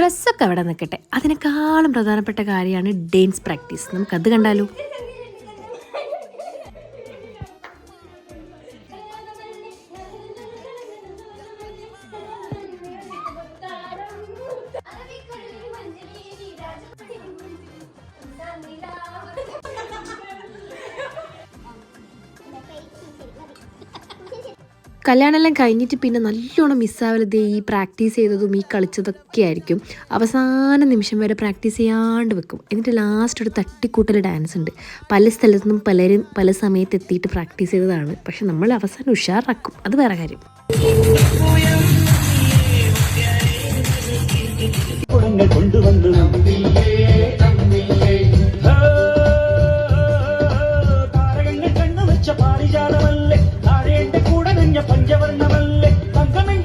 ഡ്രസ്സൊക്കെ അവിടെ നിൽക്കട്ടെ. അതിനേക്കാളും പ്രധാനപ്പെട്ട കാര്യമാണ് ഡാൻസ് പ്രാക്ടീസ്. നമുക്കത് കണ്ടാലോ? കല്യാണമെല്ലാം കഴിഞ്ഞിട്ട് പിന്നെ നല്ലോണം മിസ്സാവലത് ഈ പ്രാക്ടീസ് ചെയ്തതും ഈ കളിച്ചതൊക്കെ ആയിരിക്കും അവസാന നിമിഷം വരെ പ്രാക്ടീസ് ചെയ്യാണ്ട് വെക്കും എന്നിട്ട് ലാസ്റ്റ് ഒരു തട്ടിക്കൂട്ടൽ ഡാൻസ് ഉണ്ട് പല സ്ഥലത്തു നിന്നും പലരും പല സമയത്ത് എത്തിയിട്ട് പ്രാക്ടീസ് ചെയ്തതാണ് പക്ഷെ നമ്മൾ അവസാനം ഉഷാറാക്കും അത് വേറെ കാര്യം കൊണ്ടുവന്ന് பஞ்சவர்ணமல்லே தங்கமின்